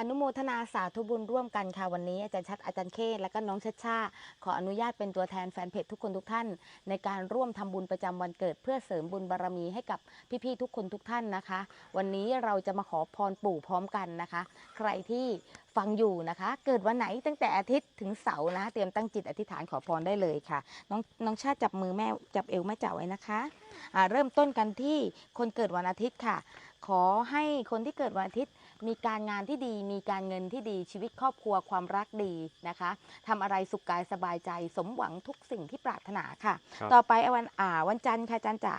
อนุโมทนาสาธุบุญร่วมกันค่ะวันนี้อาจารย์ชัดอาจารย์เคสและก็น้องชัชชาขออนุญาตเป็นตัวแทนแฟนเพจทุกคนทุกท่าน ในการร่วมทำบุญประจำวันเกิด เพื่อเสริมบุญบารมีให้กับพี่ๆทุกคนทุกท่านนะคะ วันนี้เราจะมาขอพรปู่พร้อมกันนะคะ ใครที่ฟังอยู่นะคะ เกิดวันไหนตั้งแต่อาทิตย์ถึงเสาร์นะ เตรียมตั้งจิตอธิษฐานขอพรได้เลยค่ะ น้องน้องชาติจับมือแม่จับเอวแม่จ๋าไว้นะคะอ่าเริ่มต้นกันที่คนเกิดวันอาทิตย์ค่ะ ขอให้คนที่เกิดวันอาทิตย์ มีการงานที่ดี มีการเงินที่ดีชีวิตครอบครัวความรักดีนะคะทำอะไรสุขกายสบายใจ สมหวังทุกสิ่งที่ปรารถนาค่ะ ครับ ต่อไปวันอ่าวันจันทร์ค่ะจันจ๋า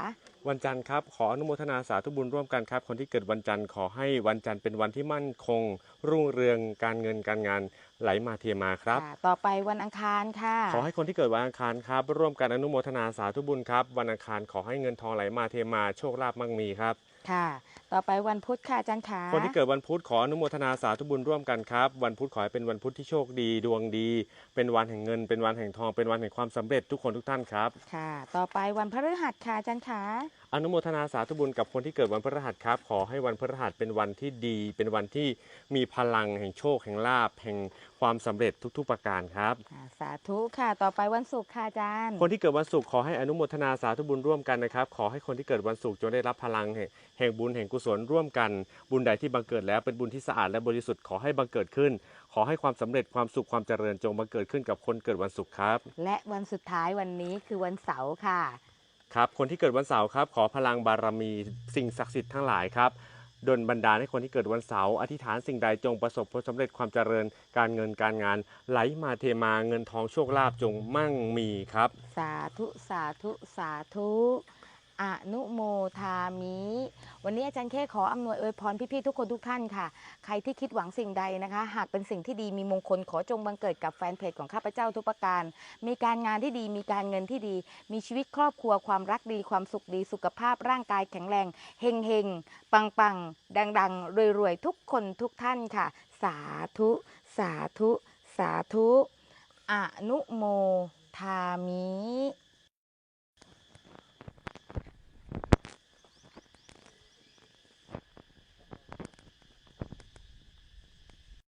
วันจันทร์ครับ ขออนุโมทนาสาธุบุญร่วมกันครับ คนที่เกิดวันจันทร์ขอให้วันจันทร์เป็นวันที่มั่นคง รุ่งเรืองการเงินการงานไหลมาเทมาครับค่ะต่อไปวันอังคารค่ะ ขอให้คนที่เกิดวันอังคารครับ ร่วมกันอนุโมทนาสาธุบุญครับ วันอังคารขอให้เงินทองไหลมาเทมาโชคลาภมั่งมีครับค่ะ ต่อไปวันพุธค่ะจันขาคนที่เกิดวันพุธขออนุโมทนาสาธุบุญร่วมกันครับ วันพุธขอให้เป็นวันพุธที่โชคดีดวงดี เป็นวันแห่งเงิน เป็นวันแห่งทอง เป็นวันแห่งความสำเร็จทุกคนทุกท่านครับ ค่ะ ต่อไปวันพฤหัสค่ะจันขาอนุโมทนาสาธุบุญกับคนที่เกิดวันพฤหัสครับ ขอให้วันพฤหัสเป็นวันที่ดี เป็นวันที่มีพลังแห่งโชคแห่งลาภแห่งความสำเร็จทุกๆประการครับ อ่าสาธุค่ะ ต่อไปวันศุกร์ค่ะอาจารย์ คนที่เกิดวันศุกร์ขอให้อนุโมทนาสาธุบุญร่วมกันนะครับ ขอให้คนที่เกิดวันศุกร์จงได้รับพลังแห่งแห่งบุญแห่งกุศลร่วมกัน บุญใดที่บังเกิดแล้วเป็นบุญที่สะอาดและบริสุทธิ์ขอให้บังเกิดขึ้น ขอให้ความสำเร็จความสุขความเจริญจงบังเกิดขึ้นกับคนเกิดวันศุกร์ครับ และวันสุดท้ายวันนี้คือวันเสาร์ค่ะ ครับคนที่เกิดวันเสาร์ครับขอพลังบารมีสิ่งศักดิ์สิทธิ์ทั้งหลายครับดลบันดาลให้คนที่เกิดวันเสาร์อธิษฐานสิ่งใดจงประสบผลสำเร็จความเจริญการเงินการงาน ไหลมาเทมาเงินทองโชคลาภจงมั่งมีครับ สาธุสาธุสาธุ อนุโมทามิ วันนี้อาจารย์แค่ขออำนวยอวยพรพี่ๆทุกคนทุกท่านค่ะ ใครที่คิดหวังสิ่งใดนะคะ หากเป็นสิ่งที่ดีมีมงคลขอจงบังเกิดกับแฟนเพจของข้าพเจ้าทุกประการ มีการงานที่ดีมีการเงินที่ดี มีชีวิตครอบครัวความรักดีความสุขดีสุขภาพร่างกายแข็งแรงเฮงเฮงปังปังดังดังรวยรวยทุกคนทุกท่านค่ะ สาธุ สาธุ สาธุ อนุโมทามิ